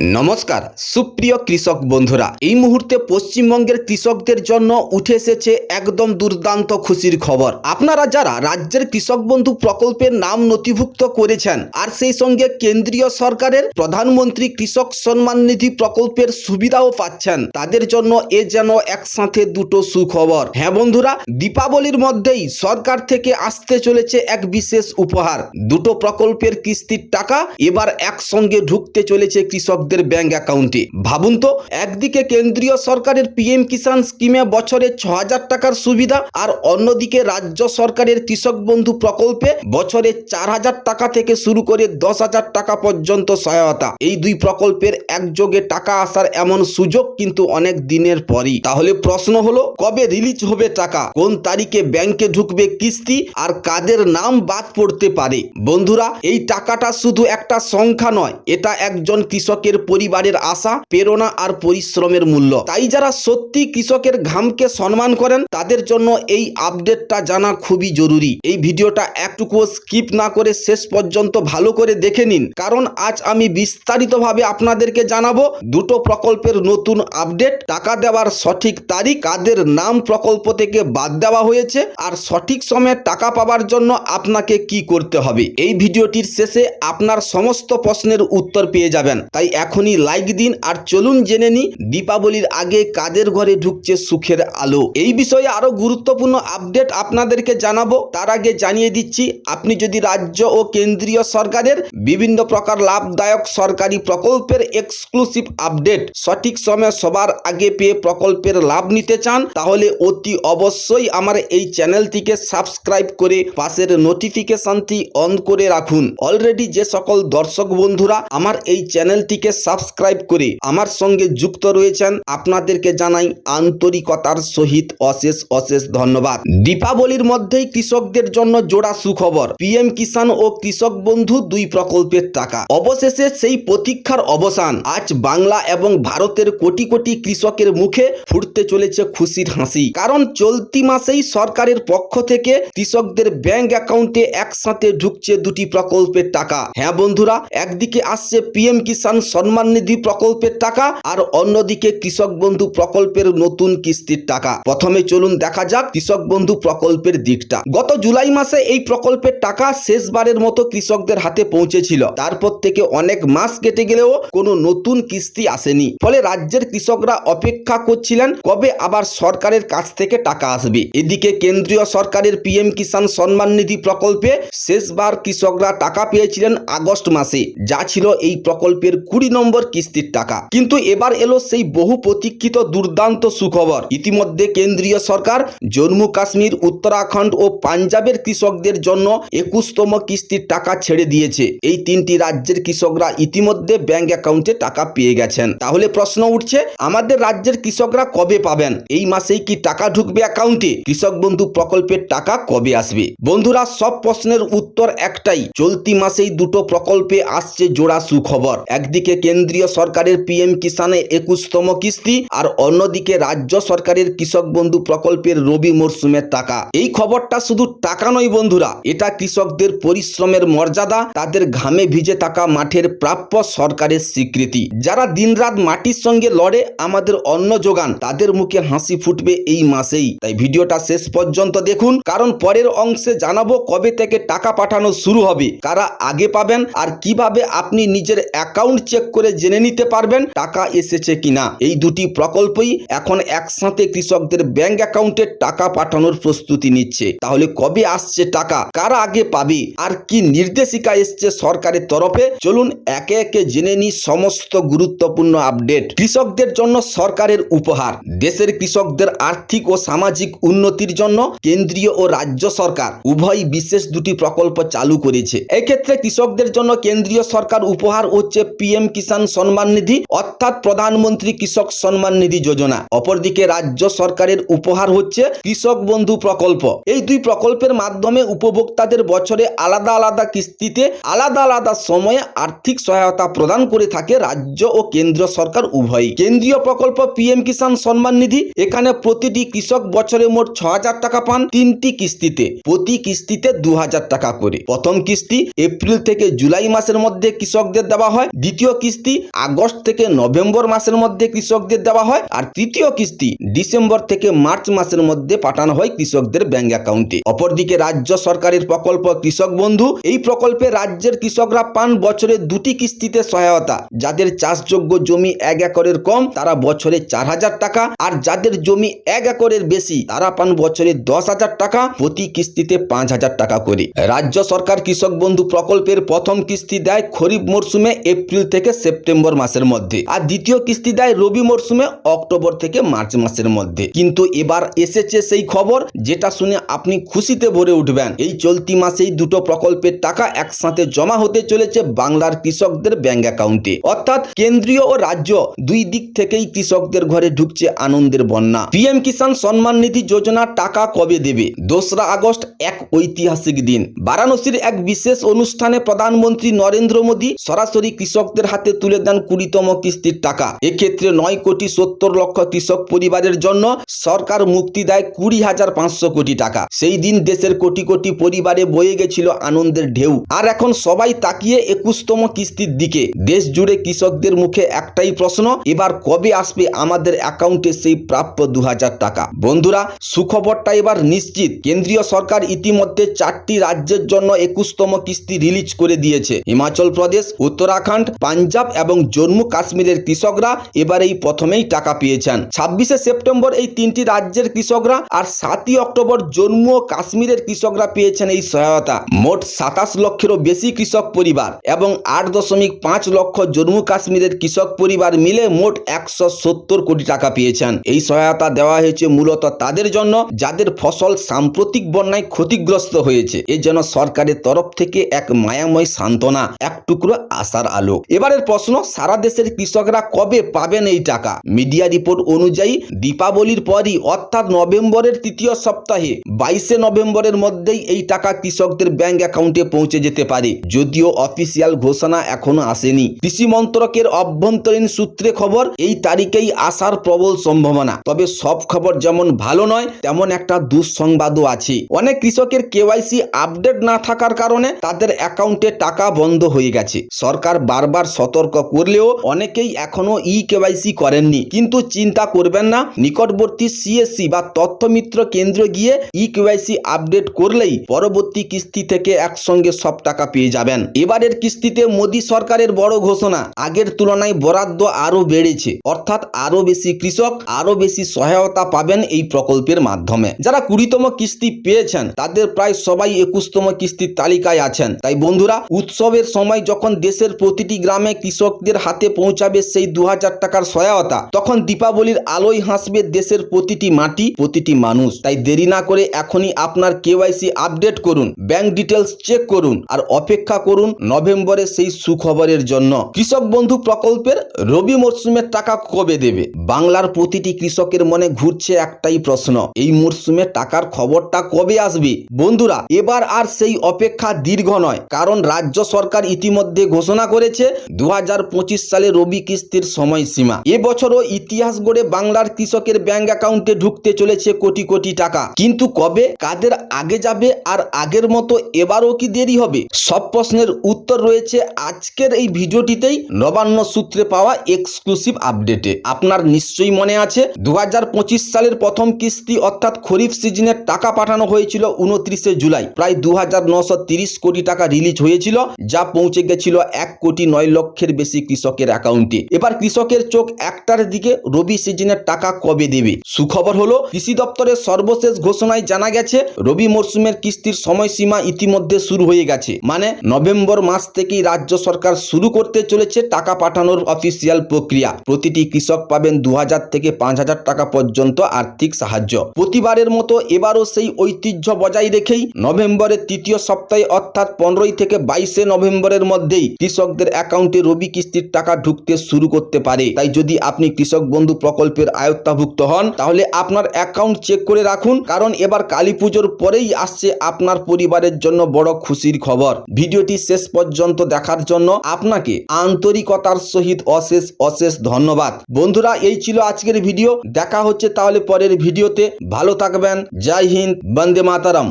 নমস্কার, সুপ্রিয় কৃষক বন্ধুরা। এই মুহূর্তে পশ্চিমবঙ্গের কৃষকদের জন্য উঠে এসেছে একদম দুর্দান্ত খুশির খবর। আপনারা যারা রাজ্যের কৃষক বন্ধু প্রকল্পের নাম নথিভুক্ত করেছেন, আর সেই সঙ্গে কেন্দ্রীয় সরকারের প্রধানমন্ত্রী কৃষক সম্মান নিধি প্রকল্পের সুবিধাও পাচ্ছেন, তাদের জন্য এ যেন একসাথে দুটো সুখবর। হ্যাঁ বন্ধুরা, দীপাবলির মধ্যেই সরকার থেকে আসতে চলেছে এক বিশেষ উপহার। দুটো প্রকল্পের কিস্তির টাকা এবার একসঙ্গে ঢুকতে চলেছে কৃষকদের ব্যাংক অ্যাকাউন্টে। ভাবুন তো, একদিকে কেন্দ্রীয় সরকারের পিএম কিষাণ স্কিমে বছরে ছ হাজার টাকার সুবিধা আর অন্যদিকে রাজ্য সরকারের কৃষক বন্ধু প্রকল্পে বছরে চার হাজার টাকা থেকে শুরু করে দশ হাজার টাকা পর্যন্ত সহায়তা। এই দুই প্রকল্পের একযোগে টাকা আসার এমন সুযোগ কিন্তু অনেক দিনের পরই। তাহলে প্রশ্ন হলো, কবে রিলিজ হবে টাকা? কোন তারিখে ব্যাংকে ঢুকবে কিস্তি আর কাদের নাম বাদ পড়তে পারে? বন্ধুরা, এই টাকাটা শুধু একটা সংখ্যা নয়, এটা একজন কৃষকের পরিবারের আশা, প্রেরণা আর পরিশ্রমের মূল্য। তাই যারা সত্যি কৃষকের ঘামকে সম্মান করেন, তাদের জন্য এই আপডেটটা জানা খুবই জরুরি। এই ভিডিওটা একটুকুও স্কিপ না করে শেষ পর্যন্ত ভালো করে দেখে নিন। কারণ আজ আমি বিস্তারিতভাবে আপনাদেরকে জানাব দুটো প্রকল্পের নতুন আপডেট, টাকা দেওয়ার সঠিক তারিখ, কাদের নাম প্রকল্প থেকে বাদ দেওয়া হয়েছে, আর সঠিক সময়ে টাকা পাওয়ার জন্য আপনাকে কি করতে হবে। এই ভিডিওটির শেষে আপনার সমস্ত প্রশ্নের উত্তর পেয়ে যাবেন। তাই এখনই লাইক দিন আর চলুন জেনে নি, দীপাবলির আগে কাদের ঘরে ঢুকছে সুখের আলো। এই বিষয়ে আরও গুরুত্বপূর্ণ আপডেট আপনাদেরকে জানাব। তার আগে জানিয়ে দিচ্ছি, আপনি যদি রাজ্য ও কেন্দ্রীয় সরকারের বিভিন্ন প্রকার লাভদায়ক সরকারি প্রকল্পের এক্সক্লুসিভ আপডেট সঠিক সময়ে সবার আগে পেয়ে প্রকল্পের লাভ নিতে চান, তাহলে অতি অবশ্যই আমার এই চ্যানেলটিকে সাবস্ক্রাইব করে পাশের নোটিফিকেশনটি অন করে রাখুন। অলরেডি যে সকল দর্শক বন্ধুরা, আমার এই চ্যানেলটিকে সাবস্ক্রাইব করে আমার সঙ্গে যুক্ত রয়েছেন। আপনাদেরকে জানাই আন্তরিকতার সহিত অশেষ অশেষ ধন্যবাদ। দীপাবলির মধ্যেই কৃষকদের জন্য জোড়া সুখবর। পিএম কিষাণ ও কৃষক বন্ধু দুই প্রকল্পের টাকা। অবশেষে সেই প্রতীক্ষার অবসান। আজ বাংলা এবং ভারতের কোটি কোটি কৃষকের মুখে ফুটতে চলেছে খুশির হাসি। কারণ চলতি মাসেই সরকারের পক্ষ থেকে কৃষকদের ব্যাংক অ্যাকাউন্টে একসাথে ঢুকছে দুটি প্রকল্পের টাকা। হ্যাঁ বন্ধুরা, একদিকে আসছে পিএম কিষাণ সম্মান নিধি প্রকল্পের টাকা আর অন্যদিকে কৃষক বন্ধু প্রকল্পের নতুন কিস্তির টাকা। প্রথমে চলুন দেখা যাক কৃষক বন্ধু প্রকল্পের দিকটা। গত জুলাই মাসে এই প্রকল্পের টাকা শেষবারের মতো কৃষকদের হাতে পৌঁছেছিল। তারপর থেকে অনেক মাস কেটে গেলেও কোনো নতুন কিস্তি আসেনি। ফলে রাজ্যের কৃষকরা অপেক্ষা করছিলেন কবে আবার সরকারের কাছ থেকে টাকা আসবে। এদিকে কেন্দ্রীয় সরকারের পিএম কিষাণ সম্মান নিধি প্রকল্পে শেষবার কৃষকরা টাকা পেয়েছিলেন আগস্ট মাসে। যা ছিল এই প্রকল্পের কুড়ি নম্বর কিস্তির টাকা। কিন্তু এবার এলো সেই বহু প্রতীক্ষিত দুর্দান্ত সুখবর। ইতিমধ্যে কেন্দ্রীয় সরকার জম্মু কাশ্মীর, উত্তরাখণ্ড ও পাঞ্জাবের কৃষকদের জন্য একুশতম কিস্তির টাকা ছেড়ে দিয়েছে। এই তিনটি রাজ্যের কৃষকরা ইতিমধ্যে ব্যাংক অ্যাকাউন্টে টাকা পেয়ে গেছেন। তাহলে প্রশ্ন উঠছে, আমাদের রাজ্যের কৃষকরা কবে পাবেন? এই মাসেই কি টাকা ঢুকবে অ্যাকাউন্টে? কৃষক বন্ধু প্রকল্পের টাকা কবে আসবে? বন্ধুরা, সব প্রশ্নের উত্তর একটাই, চলতি মাসেই দুটো প্রকল্পে আসছে জোড়া সুখবর। একদিকে কেন্দ্রীয় সরকারের পিএম কিষানের একুশতম কিস্তি আর অন্যদিকে রাজ্য সরকারের কৃষক বন্ধু প্রকল্পের রবি মরশুমের টাকা। এই খবরটা শুধু টাকা নয় বন্ধুরা, এটা কৃষকদের পরিশ্রমের মর্যাদা, তাদের ঘামে ভিজে থাকা মাঠের প্রাপ্য সরকারের স্বীকৃতি। যারা দিনরাত মাটির সঙ্গে লড়ে, আমাদের অন্ন যোগান, তাদের মুখে হাসি ফুটবে এই মাসেই। তাই ভিডিওটা শেষ পর্যন্ত দেখুন, কারণ পরের অংশে জানাব কবে থেকে টাকা পাঠানো শুরু হবে, কারা আগে পাবেন আর কীভাবে আপনি নিজের অ্যাকাউন্ট চেক করে জেনে নিতে পারবেন টাকা এসেছে কিনা। এই দুটি প্রকল্পই এখন একসাথে কৃষকদের ব্যাংক অ্যাকাউন্টে টাকা পাঠানোর প্রস্তুতি নিচ্ছে। তাহলে কবে আসছে টাকা? কারা আগে পাবে? আর কি নির্দেশিকা এসছে সরকারের তরফে? চলুন একে একে জেনে নিই সমস্ত গুরুত্বপূর্ণ আপডেট। কৃষকদের জন্য সরকারের উপহার। দেশের কৃষকদের আর্থিক ও সামাজিক উন্নতির জন্য কেন্দ্রীয় ও রাজ্য সরকার উভয় বিশেষ দুটি প্রকল্প চালু করেছে। এক্ষেত্রে কৃষকদের জন্য কেন্দ্রীয় সরকার উপহার হচ্ছে পিএম কিষাণ সম্মান নিধি অর্থাৎ প্রধানমন্ত্রী কৃষক সম্মান নিধি যোজনা। অপরদিকে রাজ্য সরকারের উপহার হচ্ছে কৃষক বন্ধু প্রকল্প। এই দুই প্রকল্পের মাধ্যমে উপভোক্তাদের বছরে আলাদা আলাদা কিস্তিতে আলাদা আলাদা সময়ে আর্থিক সহায়তা প্রদান করে থাকে রাজ্য ও কেন্দ্র সরকার উভয়ই। কেন্দ্রীয় প্রকল্প পিএম কিষাণ সম্মান নিধি, এখানে প্রতিটি কৃষক বছরে মোট ছ টাকা পান তিনটি কিস্তিতে। প্রতি কিস্তিতে দু হাজার টাকা করে। প্রথম কিস্তি এপ্রিল থেকে জুলাই মাসের মধ্যে কৃষকদের দেওয়া হয়। দ্বিতীয় কিস্তি কিস্তি আগস্ট থেকে নভেম্বর মাসের মধ্যে কৃষকদের দেওয়া হয় আর তৃতীয় কিস্তি ডিসেম্বর থেকে মার্চ মাসের মধ্যে পাঠানো হয় কৃষকদের ব্যাংক অ্যাকাউন্টে। অপরদিকে রাজ্য সরকারের প্রকল্প কৃষক বন্ধু, এই প্রকল্পে রাজ্যের কৃষকরা পান বছরে দুটি কিস্তিতে সহায়তা। যাদের চাষযোগ্য জমি এক একরের কম, তারা বছরে চার হাজার টাকা। আর যাদের জমি এক একরের বেশি, তারা পান বছরে দশ হাজার টাকা, প্রতি কিস্তিতে পাঁচ হাজার টাকা করে। রাজ্য সরকার কৃষক বন্ধু প্রকল্পের প্রথম কিস্তি দেয় খরিফ মরশুমে এপ্রিল থেকে সেপ্টেম্বর মাসের মধ্যে। আর দ্বিতীয় কিস্তি দেয় রবি মরশুমে অক্টোবর থেকে মার্চ মাসের মধ্যে। কিন্তু এবার এসেছে সেই খবর, যেটা শুনে আপনি খুশিতে ভরে উঠবেন। এই চলতি মাসেই দুটো প্রকল্পের টাকা একসাথে জমা হতে চলেছে বাংলার কৃষকদের ব্যাংক অ্যাকাউন্টে। অর্থাৎ কেন্দ্রীয় ও রাজ্য দুই দিক থেকেই কৃষকদের ঘরে ঢুকছে আনন্দের বন্যা। পিএম কিষাণ সম্মান নিধি যোজনা টাকা কবে দেবে? দোসরা আগস্ট, এক ঐতিহাসিক দিন। বারাণসীর এক বিশেষ অনুষ্ঠানে প্রধানমন্ত্রী নরেন্দ্র মোদী সরাসরি কৃষকদের হাতে তুলে দেন কুড়িতম কিস্তির টাকা। এক্ষেত্রে নয় কোটি সত্তর লক্ষ কৃষক পরিবারের জন্য সরকার মুক্তি দেয় কুড়ি হাজার পাঁচশো কোটি টাকা। সেই দিন দেশের কোটি কোটি পরিবারে বয়ে গেছিল আনন্দের ঢেউ। আর এখন সবাই তাকিয়ে একুশতম কিস্তির দিকে। দেশ জুড়ে কৃষকদের মুখে একটাই প্রশ্ন, এবার কবে আসবে আমাদের অ্যাকাউন্টে সেই প্রাপ্য দু হাজার টাকা? বন্ধুরা, সুখবরটা এবার নিশ্চিত। কেন্দ্রীয় সরকার ইতিমধ্যে চারটি রাজ্যের জন্য একুশতম কিস্তি রিলিজ করে দিয়েছে। হিমাচল প্রদেশ, উত্তরাখণ্ড, পাঞ্জাব এবং জম্মু কাশ্মীরের কৃষকরা এবার এই প্রথমেই টাকা পেয়েছেন। ছাব্বিশে সেপ্টেম্বর এই তিনটি রাজ্যের কৃষকরা আর সাতই অক্টোবর জম্মু ও কাশ্মীরের কৃষকরা পেয়েছেন এই সহায়তা। মোট সাতাশ লক্ষেরও বেশি কৃষক পরিবার এবং আট দশমিক পাঁচ লক্ষ জম্মু কাশ্মীরের কৃষক পরিবার মিলে মোট একশো সত্তর কোটি টাকা পেয়েছেন। এই সহায়তা দেওয়া হয়েছে মূলত তাদের জন্য, যাদের ফসল সাম্প্রতিক বন্যায় ক্ষতিগ্রস্ত হয়েছে। এ যেন সরকারের তরফ থেকে এক মায়াময় সান্ত্বনা, এক টুকরো আশার আলো। এবারের প্রশ্ন, সারা দেশের কৃষকরা কবে পাবেন এই টাকা? মিডিয়া রিপোর্ট অনুযায়ী দীপাবলির পরই, অর্থাৎ নভেম্বরের তৃতীয় সপ্তাহে, বাইশে নভেম্বরের মধ্যেই এই টাকা কৃষকদের ব্যাংক অ্যাকাউন্টে পৌঁছে যেতে পারে। যদিও অফিসিয়াল ঘোষণা এখনও আসেনি। কৃষি মন্ত্রকের অভ্যন্তরীণ সূত্রে খবর, এই তারিখেই আসার প্রবল সম্ভাবনা। তবে সব খবর যেমন ভালো নয়, তেমন একটা দুঃসংবাদও আছে। অনেক কৃষকের কেওয়াইসি আপডেট না থাকার কারণে তাদের অ্যাকাউন্টে টাকা বন্ধ হয়ে গেছে। সরকার বারবার সতর্ক করলেও অনেকেই এখনও ই কেওয়াইসি করেননি। কিন্তু চিন্তা করবেন না, নিকটবর্তী সিএসসি বা তথ্যমিত্র কেন্দ্র গিয়ে ই কেওয়াইসি আপডেট করলেই পরবর্তী কিস্তি থেকে একসঙ্গে সব টাকা পেয়ে যাবেন। এবারের কিস্তিতে মোদী সরকারের বড় ঘোষণা, আগের তুলনায় বরাদ্দ আরও বেড়েছে। অর্থাৎ আরও বেশি কৃষক, আরও বেশি সহায়তা পাবেন এই প্রকল্পের মাধ্যমে। যারা কুড়িতম কিস্তি পেয়েছেন, তাদের প্রায় সবাই একুশতম কিস্তির তালিকায় আছেন। তাই বন্ধুরা, উৎসবের সময় যখন দেশের প্রতিটি গ্রামে কৃষকদের হাতে পৌঁছাবে সেই দু হাজার টাকার সহায়তা। তখন দীপাবলির আলোয় হাসবে দেশের প্রতিটি মাটি, প্রতিটি মানুষ। তাই দেরি না করে এখনই আপনার কেওয়াইসি আপডেট করুন, ব্যাংক ডিটেলস চেক করুন আর অপেক্ষা করুন নভেম্বরে সেই সুখবরের জন্য। কৃষক বন্ধু প্রকল্পের রবি মরশুমের টাকা কবে দেবে? বাংলার প্রতিটি কৃষকের মনে ঘুরছে একটাই প্রশ্ন, এই মরশুমে টাকার খবরটা কবে আসবে? বন্ধুরা, এবার আর সেই অপেক্ষা দীর্ঘ নয়, কারণ রাজ্য সরকার ইতিমধ্যে ঘোষণা করেছে দু সালে রবি কিস্তির সময়সীমা। এবছরও ইতিহাস গড়ে বাংলার কৃষকের ব্যাংক অ্যাকাউন্টে ঢুকতে চলেছে কোটি কোটি টাকা। কিন্তু কবে, কাদের আগে যাবে আর আগের মতো এবারও কি দেরি হবে? সব প্রশ্নের উত্তর রয়েছে আজকের এই ভিডিওটিতেই। নবান্ন সূত্রে পাওয়া এক্সক্লুসিভ আপডেটে। আপনার নিশ্চয়ই মনে আছে দু হাজার পঁচিশ সালের প্রথম কিস্তি অর্থাৎ খরিফ সিজনের টাকা পাঠানো হয়েছিল উনত্রিশে জুলাই। প্রায় দু কোটি টাকা রিলিজ হয়েছিল, যা পৌঁছে গেছিল এক কোটি নয় লক্ষের বেশি কৃষকের অ্যাকাউন্টে এবার কৃষকের চোখ একটার দিকে, রবি সিজনের টাকা কবে দেবে? সুখবর হলো, কৃষি দপ্তরের সর্বশেষ ঘোষণায় জানা গেছে, রবি মরশুমের কিস্তির সময়সীমা ইতিমধ্যে শুরু হয়ে গেছে। মানে নভেম্বর মাস থেকেই রাজ্য সরকার শুরু করতে চলেছে টাকা পাঠানোর অফিসিয়াল প্রক্রিয়া। প্রতিটি কৃষক পাবেন দু হাজার থেকে পাঁচ হাজার টাকা পর্যন্ত আর্থিক সাহায্য। প্রতিবারের মতো এবারও সেই ঐতিহ্য বজায় রেখেই নভেম্বরের তৃতীয় সপ্তাহে অর্থাৎ পনেরোই থেকে বাইশে নভেম্বরের মধ্যেই কৃষকদের অ্যাকাউন্টে রবি কিস্তির টাকা ঢুকতে শুরু করতে পারে। তাই যদি আপনি কৃষক বন্ধু প্রকল্পের আয়ত্তাভুক্ত হন, তাহলে আপনার অ্যাকাউন্ট চেক করে রাখুন, কারণ এবার কালী পুজোর পরেই আসছে আপনার পরিবারের জন্য বড় খুশির খবর। ভিডিওটি শেষ পর্যন্ত দেখার জন্য আপনাকে আন্তরিকতার সহিত অশেষ অশেষ ধন্যবাদ। বন্ধুরা, এই ছিল আজকের ভিডিও। দেখা হচ্ছে তাহলে পরের ভিডিওতে। ভালো থাকবেন। জয় হিন্দ। বন্দে মাতারাম।